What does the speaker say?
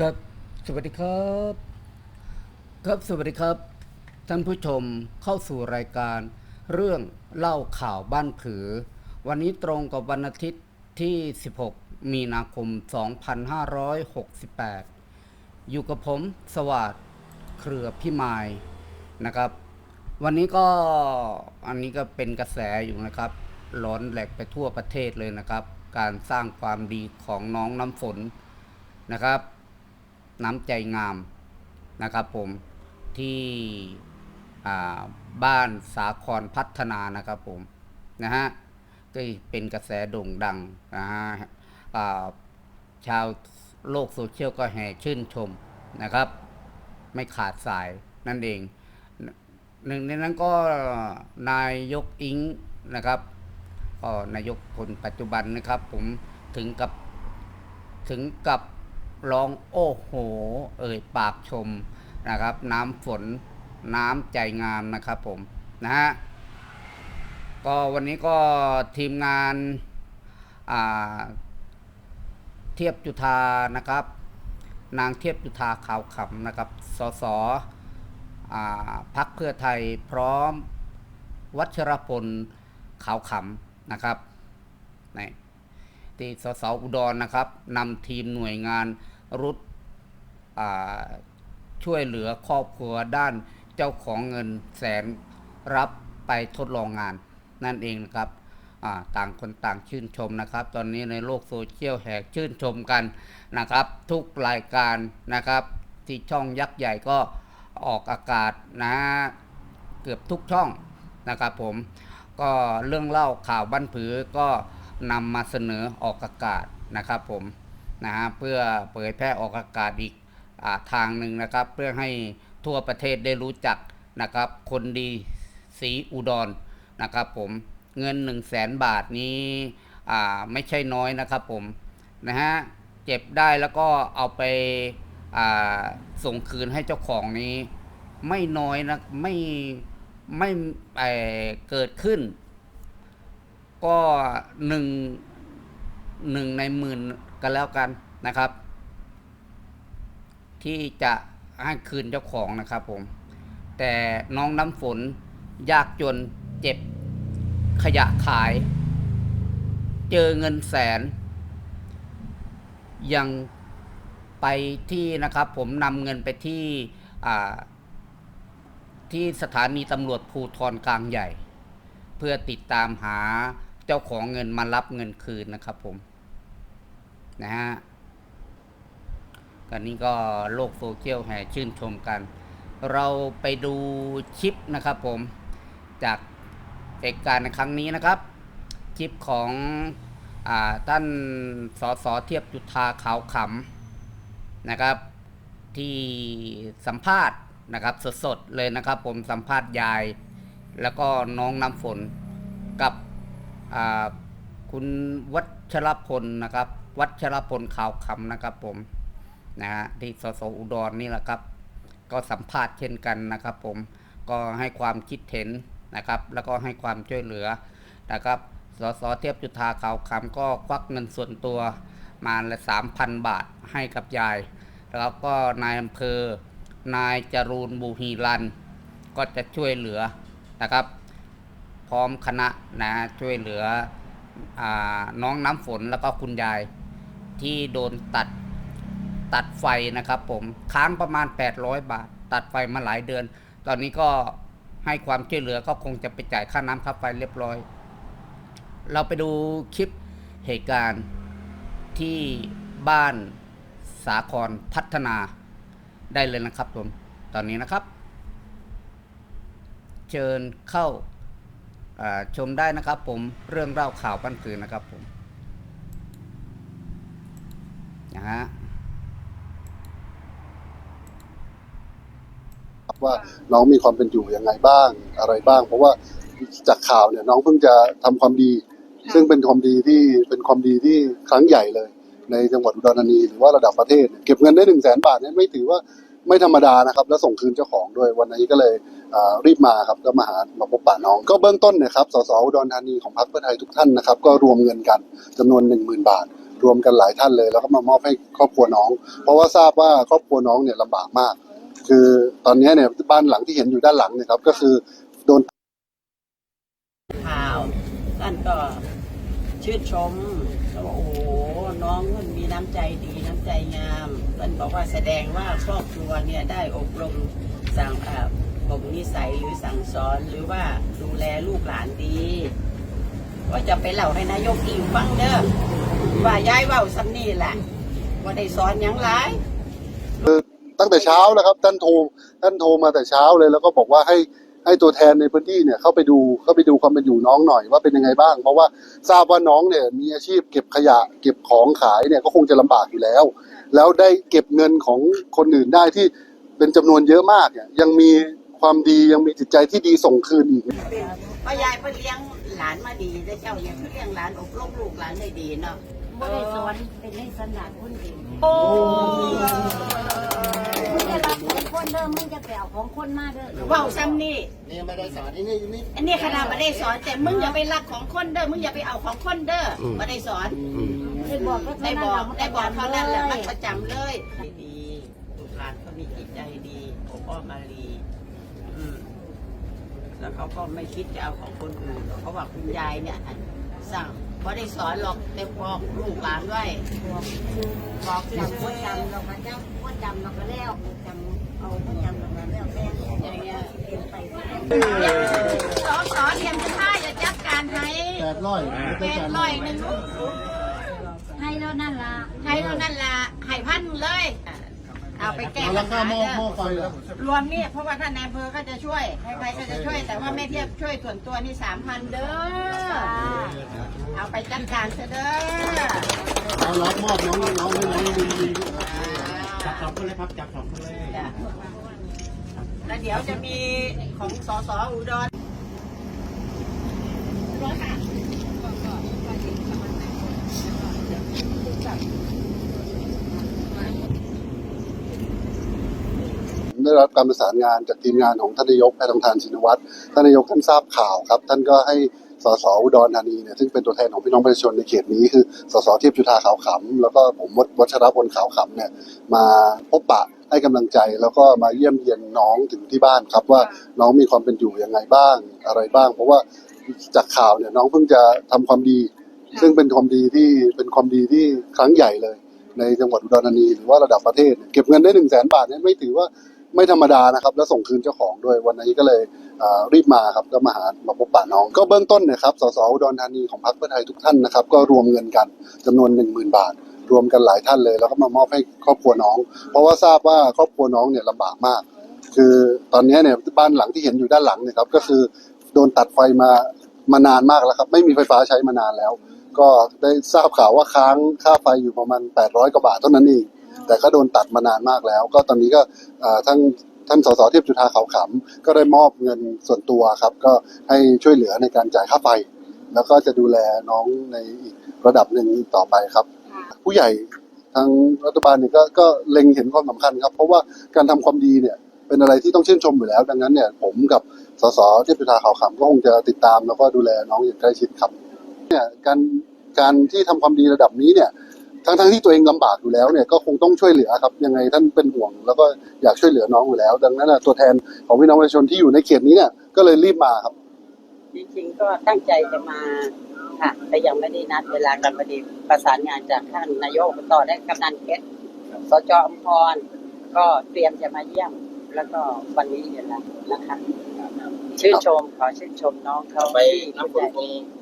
ครับ สวัสดีครับ ครับ สวัสดีครับ ท่านผู้ชมเข้าสู่รายการ เรื่องเล่าข่าวบ้านผือ วันนี้ตรงกับวันอาทิตย์ที่ 16 มีนาคม 2568 อยู่กับผมสวัสดเครือพี่มายนะครับ วันนี้ก็อันนี้ก็เป็นกระแสอยู่นะครับ ร้อนแหลกไปทั่วประเทศเลยนะครับ การสร้างความดีของน้องน้ำฝนนะครับ น้ำใจงามนะครับผมที่บ้านสาครพัฒนานะครับผมนะฮะก็เป็นกระแสโด่งดังนะฮะชาวโลกโซเชียลก็แห่ชื่นชมนะครับ ไม่ขาดสายนั่นเอง หนึ่งในนั้นก็นายกอิงนะครับก็นายกคนปัจจุบันนะครับ ผมถึงกับถึงกับ ร้องโอ้โห เอ่ยปากชมนะครับ น้ำฝนน้ำใจงามนะครับผมนะฮะก็วันนี้ก็ทีมงานาเทียบจุธานะครับ นางเทียบจุธาขาวขำนะครับสสพักเพื่อไทยพร้อมวัชรพลขาวขำนะครับนี่ที่สสอุดรนะครับนำทีมหน่วยงาน รุดช่วยเหลือครอบครัวด้านเจ้าของเงินแสนรับไปทดลองงานนั่นเองนะครับต่างคนต่างชื่นชมนะครับ ตอนนี้ในโลกโซเชียลแหกชื่นชมกันนะครับ ทุกรายการนะครับ ที่ช่องยักษ์ใหญ่ก็ออกอากาศนะเกือบทุกช่องนะครับผมก็เรื่องเล่าข่าวบ้านผือก็นำมาเสนอออกอากาศนะครับผม นะฮะเพื่อเผยแพร่ออกอากาศอีกอทางหนึ่งนะครับ เพื่อให้ทั่วประเทศได้รู้จักนะครับ คนดีสีอุดรนะครับผมเงิน 1 0 0 0 0แสนบาทนี้ไม่ใช่น้อยนะครับผมนะฮะเจ็บได้แล้วก็เอาไปาส่งคืนให้เจ้าของนี้ไม่น้อยนะไม่ไม่เกิดขึ้น ก็หนึ่งหนึ่งในหมื่น กันแล้วกันนะครับ ที่จะให้คืนเจ้าของนะครับผม แต่น้องน้ำฝนยากจนเจ็บขยะขาย เจอเงินแสน ยังไปที่นะครับ ผมนำเงินไปที่ที่สถานีตำรวจภูทรกลางใหญ่ เพื่อติดตามหาเจ้าของเงินมารับเงินคืนนะครับผม นะฮะกันนี้ก็โลกโซเชียลแห่ชื่นชมกัน เราไปดูชิปนะครับผมจากเหตุการณ์ในครั้งนี้นะครับ ชิปของอาท่านสสเทียบจุธาขาวขำนะครับ ที่สัมภาษณ์นะครับสดๆเลยนะครับ ผมสัมภาษณ์ยาย แล้วก็น้องน้ำฝนกับคุณวัด ชรพลนะครับ วัชรพลขาวคำนะครับผมนะฮะที่สสอุดรนี่แหละครับ ก็สัมภาษณ์เช่นกันนะครับ ผมก็ให้ความคิดเห็นนะครับ แล้วก็ให้ความช่วยเหลือนะครับสสเทียบจุธาขาวคำก็ควักเงินส่วนตัวมาละสามพันบาทให้กับยายแล้วก็นายอำเภอนายจรูนบูฮีรัน ก็จะช่วยเหลือนะครับ พร้อมคณะนะช่วยเหลือ น้องน้ำฝนแล้วก็คุณยายที่โดนตัดตัดไฟนะครับ ผมค้างประมาณ 800 บาท ตัดไฟมาหลายเดือน ตอนนี้ก็ให้ความช่วยเหลือก็คงจะไปจ่ายค่าน้ำค่าไฟเรียบร้อย เราไปดูคลิปเหตุการณ์ที่บ้านสาครพัฒนาได้เลยนะครับผมตอนนี้นะครับ เชิญเข้าอ่า ชมได้นะครับผมเรื่องเล่าข่าวบ้านคืนนะครับผมนะฮะว่าน้องมีความเป็นอยู่ยังไงบ้างอะไรบ้าง เพราะว่าจากข่าวเนี่ยน้องเพิ่งจะทำความดี ซึ่งเป็นความดีที่เป็นความดีที่ครั้งใหญ่เลย ในจังหวัดอุดรธานีหรือว่าระดับประเทศ เก็บเงินได้หนึ่งแสนบาทเนี่ยไม่ถือว่าไม่ธรรมดานะครับ แล้วส่งคืนเจ้าของด้วยวันนี้ก็เลย รีบมาครับก็มาหามาพบป่าน้อง ก็เบื้องต้นเนี่ยครับสสอุดรธานีของพรรคเพื่อไทยทุกท่านนะครับ ก็รวมเงินกันจำนวนหนึ่งหมื่นบาท รวมกันหลายท่านเลย แล้วก็มามอบให้ครอบครัวน้อง เพราะว่าทราบว่าครอบครัวน้องเนี่ยลำบากมาก คือตอนนี้เนี่ยบ้านหลังที่เห็นอยู่ด้านหลังเนี่ยครับก็คือโดนข่าวท่านก็ชื่นชมแล้วบอกโอ้โหน้องมันมีน้ำใจดีน้ำใจงามท่านบอกว่าแสดงว่าครอบครัวเนี่ยได้อบรมสั่งอ่า บ่มนิสัยหรือสั่งสอนหรือว่าดูแลลูกหลานดีว่าจะไปเล่าให้นายกอิงฟังเด้อว่าย้ายเว้าซ้ำนี่แหละว่าได้สอนหยังหลาย ตั้งแต่เช้าแล้วครับท่านโทรท่านโทรมาแต่เช้าเลยแล้วก็บอกว่าให้ให้ตัวแทนในพื้นที่เนี่ยเข้าไปดูเข้าไปดูความเป็นอยู่น้องหน่อยว่าเป็นยังไงบ้าง เพราะว่าทราบว่าน้องเนี่ยมีอาชีพเก็บขยะเก็บของขายเนี่ยก็คงจะลำบากอยู่แล้ว แล้วได้เก็บเงินของคนอื่นได้ที่เป็นจำนวนเยอะมากเนี่ยยังมี ความดียังมีจิตใจที่ดีส่งคืนอีก พ่อยายเพิ่นเลี้ยงหลานมาดีได้เจ้าเนี่ยเลี้ยงหลานอบรมลูกหลานได้ดีเนาะบ่ได้สอนเป็นในสันดานคนเองโอ้มึงจะรับของคนเด้อมึงจะไปเอาของคนมาเด้อเว้าซ้ำนี่นี่ไม่ได้สอนนี่นี่นี่อันนี้ขนาดไม่ได้สอนแต่มึงอย่าไปรักของคนเด้อมึงอย่าไปเอาของคนเด้ออไม่ได้สอนได้บอกก็ได้เท่าบนั้นอกเราได้บอกเท่านั้นแหละเลมันยประจำเลยดีลูกหลานเขามีจิตใจดีโอป้อมาลีอืม แล้วเขาก็ไม่คิดจะเอาของคนอื่นเพราะว่าคุณยายเนี่ยสั่งไม่ได้สอนหรอกแต่บอกลูกหลานไว้บอกคือบอกจำว่าจำเราก็จำว่าจำเราก็แล้วจำเอาว่าจำเราก็แล้วแต่อย่างเงี้ยเป็นไปสอสอเรียมจะท่าอย่าจัดการให้แปดร้อยเป็นร้อยหนึ่งให้แล้วนั่นล่ะให้เท่านั้นละให้พันเลย เอาไปแก้ราปัญคาหาหม้อเด้อหม้อไฟแล้วรวมนี่เพราะว่าท่านนายอำเภอก็จะช่วยใครๆก็จะช่วย แต่ว่าแม่เทียบช่วยส่วนตัวนี่สามพันเด้อเอาไปจัดการเถอะเด้อเอารับมอบน้องน้องให้น้องดีดีจับสองคนเลยครับจับสองคนเลยจ้ะแล้วเดี๋ยวจะมีของสสอุดร ได้รับการประสานงานจากทีมงานของท่านนายกแพทองทานชินวัตรท่านนายกท่านทราบข่าวครับ ท่านก็ให้สสอุดรธานีเนี่ยซึ่งเป็นตัวแทนของพี่น้องประชาชนในเขตนี้คือสสเทียบจุธาขาวขำแล้วก็ผมววัชรพลขาวขำเนี่ยมาพบปะให้กำลังใจแล้วก็มาเยี่ยมเยียนน้องถึงที่บ้านครับว่าน้องมีความเป็นอยู่ยังไงบ้างอะไรบ้าง เพราะว่าจากข่าวเนี่ยน้องเพิ่งจะทำความดี ซึ่งเป็นความดีที่เป็นความดีที่ครั้งใหญ่เลย ในจังหวัดอุดรธานีหรือว่าระดับประเทศเนี่ยเก็บเงินได้หนึ่งแสนบาทเนี่ยไม่ถือว่า ไม่ธรรมดานะครับแล้วส่งคืนเจ้าของด้วยวันนี้ก็เลยรีบมาครับก็มาหามาพบปะน้อง ก็เบื้องต้นเนี่ยครับสสอุดรธานีของพรรคเพื่อไทยทุกท่านนะครับก็รวมเงินกันจำนวนหนึ่งหมื่นบาท รวมกันหลายท่านเลย แล้วก็มามอบให้ครอบครัวน้อง เพราะว่าทราบว่าครอบครัวน้องเนี่ยลำบากมาก คือตอนนี้เนี่ยบ้านหลังที่เห็นอยู่ด้านหลังเนี่ยครับก็คือโดนตัดไฟมามานานมากแล้วครับ ไม่มีไฟฟ้าใช้มานานแล้ว ก็ได้ทราบข่าวว่าค้างค่าไฟอยู่ประมาณ 800 กว่าบาทเท่านั้นเอง แต่ก็โดนตัดมานานมากแล้ว ก็ตอนนี้ก็เอ่อทั้งท่านสสเทียบจุธาขาวขำก็ได้มอบเงินส่วนตัวครับ ก็ให้ช่วยเหลือในการจ่ายค่าไฟ แล้วก็จะดูแลน้องในอีกระดับหนึ่งต่อไปครับ ผู้ใหญ่ทางรัฐบาลเนี่ยก็ก็เล็งเห็นความสำคัญครับ เพราะว่าการทำความดีเนี่ยเป็นอะไรที่ต้องชื่นชมอยู่แล้ว ดังนั้นเนี่ยผมกับสสเทียบจุธาขาวขำก็คงจะติดตามแล้วก็ดูแลน้องอย่างใกล้ชิดครับเนี่ยการการที่ทำความดีระดับนี้เนี่ย ทั้งทั้งที่ตัวเองลำบากอยู่แล้วเนี่ยก็คงต้องช่วยเหลือครับยังไงท่านเป็นห่วง แล้วก็อยากช่วยเหลือน้องอยู่แล้ว ดังนั้นน่ะตัวแทนของพี่น้องประชาชนที่อยู่ในเขตนี้เนี่ยก็เลยรีบมาครับจริงๆก็ตั้งใจจะมาค่ะ แต่ยังไม่ได้นัดเวลากันพอดีประสานงานจากท่านนายกอบตได้กำนันเพชรสจอมพร ก็เตรียมจะมาเยี่ยม แล้วก็วันนี้อยู่แล้วนะคะ ชื่นชมขอชื่นชมน้องเขาไปที่น้ำฝผู้นใหญ่คงค